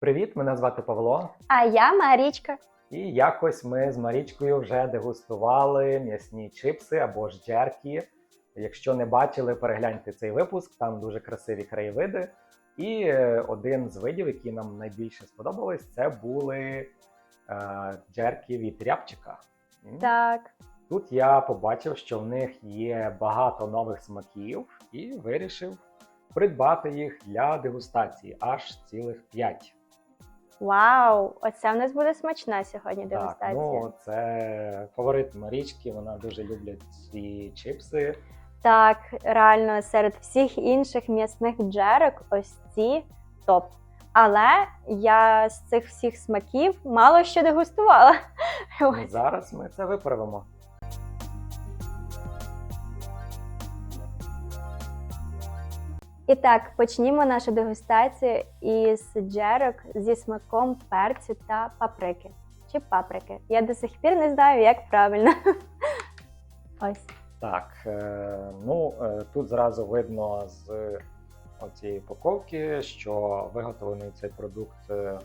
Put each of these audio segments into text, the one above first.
Привіт, мене звати Павло. А я Марічка. І якось ми з Марічкою вже дегустували м'ясні чипси або ж джеркі. Якщо не бачили, перегляньте цей випуск, там дуже красиві краєвиди. І е, один з видів, які нам найбільше сподобались, це були е, джеркі від рябчика. Так. Тут я побачив, що в них є багато нових смаків, і вирішив придбати їх для дегустації аж цілих 5. Вау! Оце в нас буде смачна сьогодні Так, дегустація. ну це фаворит Марічки, вона дуже любить ці чипси. Так, реально серед всіх інших м'ясних джерок ось ці топ. Але я з цих всіх смаків мало що дегустувала. Зараз ми це виправимо. І так, почнімо нашу дегустацію із джерок зі смаком перцю та паприки. Чи паприки. Я до сих пір не знаю, як правильно. Ось. Так, е, ну е, тут зразу видно з оцієї упаковки, що виготовлений цей продукт е,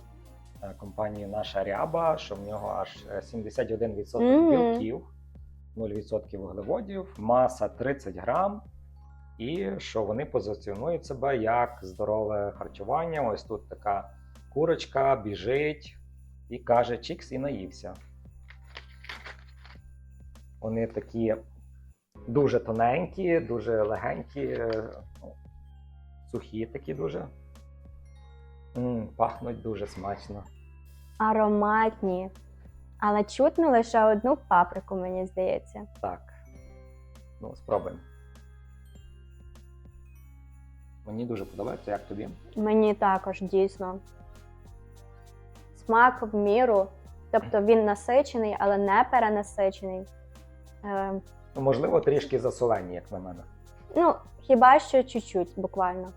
компанії Наша Ряба, що в нього аж е, 71% білків, 0% вуглеводів, маса 30 грам. І що вони позиціонують себе як здорове харчування. Ось тут така курочка біжить і каже: Чікс і наївся. Вони такі дуже тоненькі, дуже легенькі, ну, сухі такі дуже. м пахнуть дуже смачно. ароматні. Але чутно лише одну паприку, мені здається. Так. Ну, спробуємо. Мені дуже подобається, як тобі. Мені також дійсно. Смак в міру. Тобто він насичений, але не перенасичений. Е, Ну, можливо, трішки засолені, як на мене. ну, хіба що чуть-чуть буквально.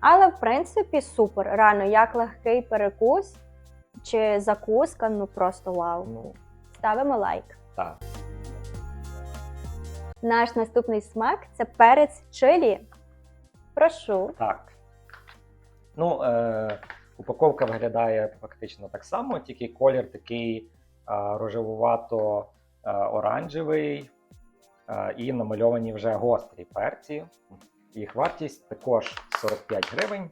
Але в принципі супер. Реально, як легкий перекус чи закуска, ну просто вау. Ну, Ставимо лайк. так. Наш наступний смак це перець чилі. Прошу. Так. Ну, е, упаковка виглядає фактично так само, тільки колір такий е, рожевувато е, оранжевий е, і намальовані вже гострі перці. Їх вартість також 45 гривень.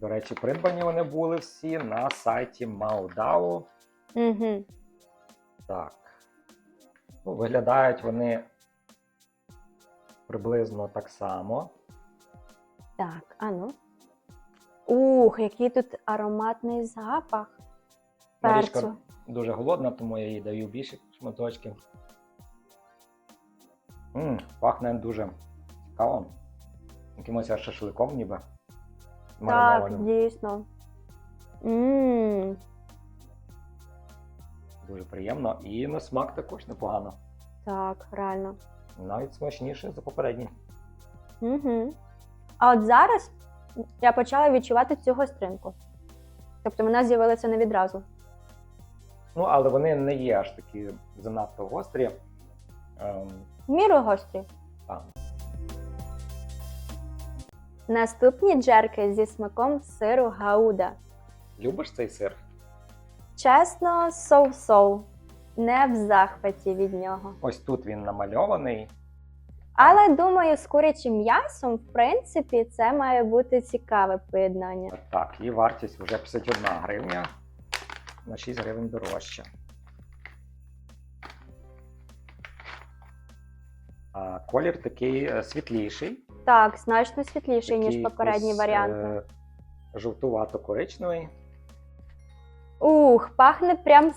До речі, придбані вони були всі на сайті Маудау. Угу. Так. Ну, виглядають вони приблизно так само. Так, а ну. Ух, який тут ароматний запах. Марічка Перцю. дуже голодна, тому я їй даю більше шматочків. М, пахне дуже цікаво. Якимось шашликом ніби. Так, дійсно. Мм, Дуже приємно. І на смак також непогано. так, реально. Навіть смачніше за попередній. Угу. А от зараз я почала відчувати цю гостринку. Тобто вона з'явилася не відразу. Ну, але вони не є аж такі занадто гострі. Ем, В міру гострі. так. Наступні джерки зі смаком сиру гауда. Любиш цей сир? Чесно, соу-соу. Не в захваті від нього. Ось тут він намальований. Але думаю, з курячим м'ясом, в принципі, це має бути цікаве поєднання. Так, і вартість вже 51 гривня. На 6 гривень дорожче. А, колір такий е, світліший. Так, значно світліший, ніж такий попередні якийсь, варіанти. е, Жовтувато-коричневий. Ух, пахне прям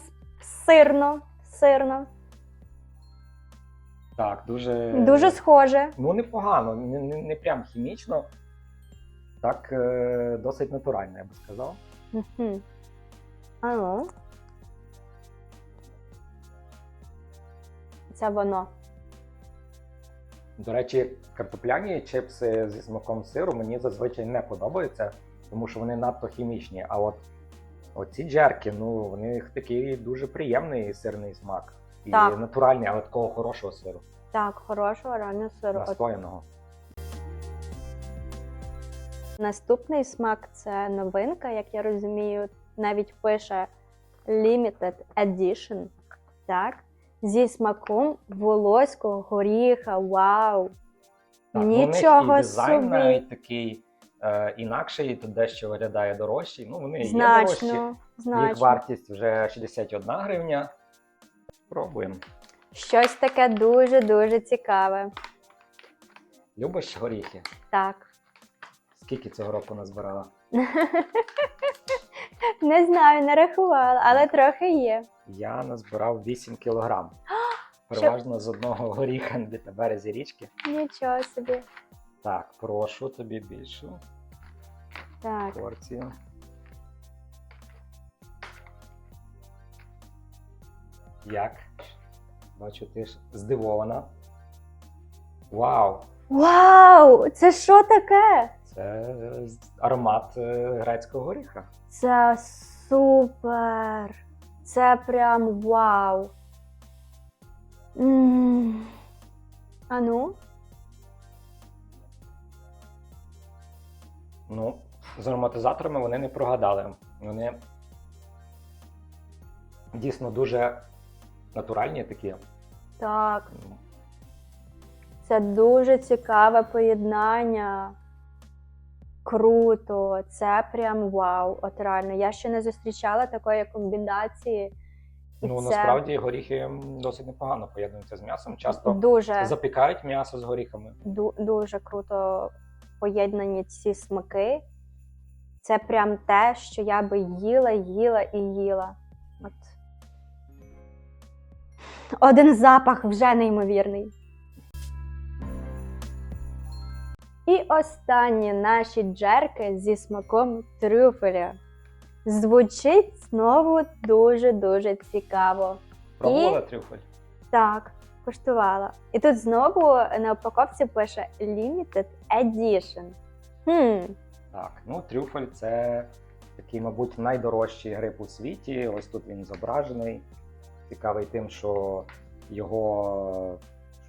сирно. Сирно. Так, дуже. Дуже схоже. Ну, непогано, не, не, не прям хімічно. Так, е, досить натурально, я би сказав. Угу. А ну. Це воно. До речі, картопляні чипси зі смаком сиру мені зазвичай не подобаються, тому що вони надто хімічні. А от оці джерки, ну, в них такий дуже приємний сирний смак. І Так. натуральний, але такого хорошого сиру, Так, хорошого реально сиру. От настояного. Наступний смак це новинка, як я розумію, навіть пише Limited Edition. Так. Зі смаком волоського горіха. Вау! Так, ну, них Нічого дизайн собі. навіть такий е, інакший, і тут дещо виглядає дорожчий. Ну, вони і є дорожчі. Значно, Їх вартість вже 61 гривня. Пробуємо. Щось таке дуже-дуже цікаве. Любиш горіхи? Так. Скільки цього року назбирала? Не знаю, не рахувала, але трохи є. Я назбирав 8 кілограм. Переважно з одного горіха на березі річки. Нічого собі. Так, прошу тобі більшу Так. порцію. Як? Бачу, ти ж здивована. Вау! Вау! Це що таке? Це аромат е, грецького горіха. Це супер! Це прям вау. м А ну? Ну, з ароматизаторами вони не прогадали. Вони дійсно дуже натуральні такі. Так, це дуже цікаве поєднання. Круто, це прям вау. От реально, я ще не зустрічала такої комбінації. І Ну, це насправді горіхи досить непогано поєднуються з м'ясом. Часто дуже, запікають м'ясо з горіхами. ду- дуже круто поєднані ці смаки. Це прям те, що я би їла, їла і їла. От. Один запах вже неймовірний. І останні наші джерки зі смаком трюфеля. Звучить знову дуже-дуже цікаво. Пробувала трюфель? Так, коштувала. І тут знову на упаковці пише Limited Edition. Хм, Так, ну трюфель це такий, мабуть, найдорожчий гриб у світі. Ось тут він зображений. Цікавий тим, що його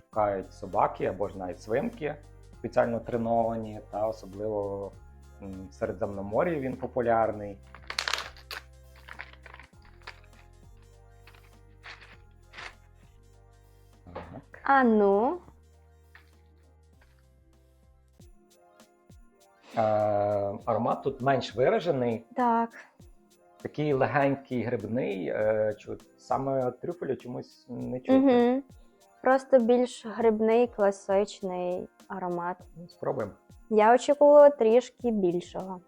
шукають собаки або ж навіть свинки, спеціально треновані, та особливо в Середземномор'ї він популярний. А ну. Аромат тут менш виражений, Так. такий легенький грибний. Е, саме трюфелю чомусь не чути. Угу. Просто більш грибний, класичний аромат. Ну, Спробуємо. Я очікувала трішки більшого.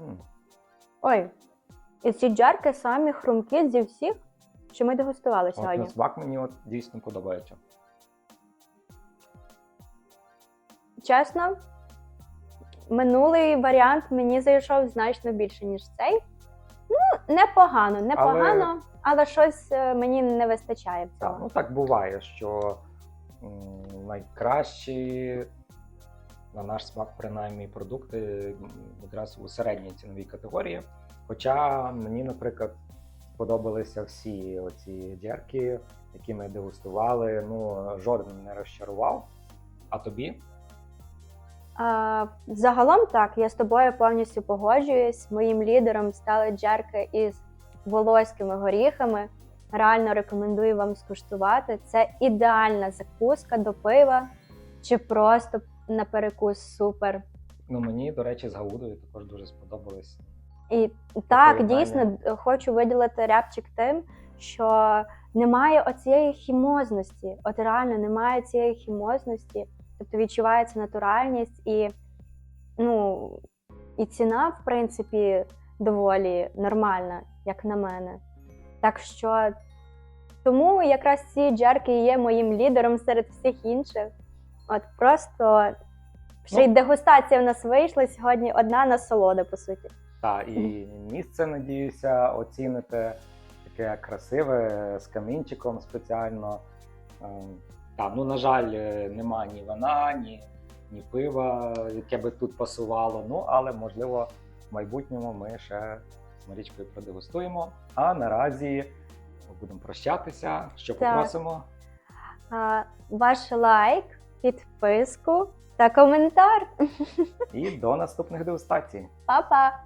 М, Ой, і ці джарки самі хрумкі зі всіх, що ми дегустували От сьогодні. на смак мені от дійсно подобається. Чесно, минулий варіант мені зайшов значно більше, ніж цей. Ну, непогано, непогано, але, щось е, мені не вистачає Так, ну так буває, що найкращі, на наш смак, принаймні, продукти якраз у середній ціновій категорії. Хоча мені, наприклад, сподобалися всі оці дірки, які ми дегустували. Ну, жоден не розчарував. А тобі? А, загалом так, я з тобою повністю погоджуюсь. Моїм лідером стали джерки із волоськими горіхами. Реально рекомендую вам скуштувати. Це ідеальна закуска до пива чи просто на перекус супер. Ну, мені, до речі, з Гаудою також дуже сподобались. І так, дійсно хочу виділити рябчик тим, що немає оцієї хімозності. От реально немає цієї хімозності. Тобто відчувається натуральність і, ну, і ціна, в принципі, доволі нормальна, як на мене. Так що тому якраз ці джерки є моїм лідером серед всіх інших. От просто ще й Ну. дегустація в нас вийшла сьогодні одна насолода, по суті. Та і місце, надіюся, оціните таке красиве з камінчиком спеціально. Та, ну, на жаль, е, нема ні вина, ні, ні пива, яке би тут пасувало. Ну, але можливо, в майбутньому ми ще з Марічкою продегустуємо. А наразі будемо прощатися. Що Так. попросимо? А, Ваш лайк, підписку та коментар. І до наступних дегустацій. Па-па!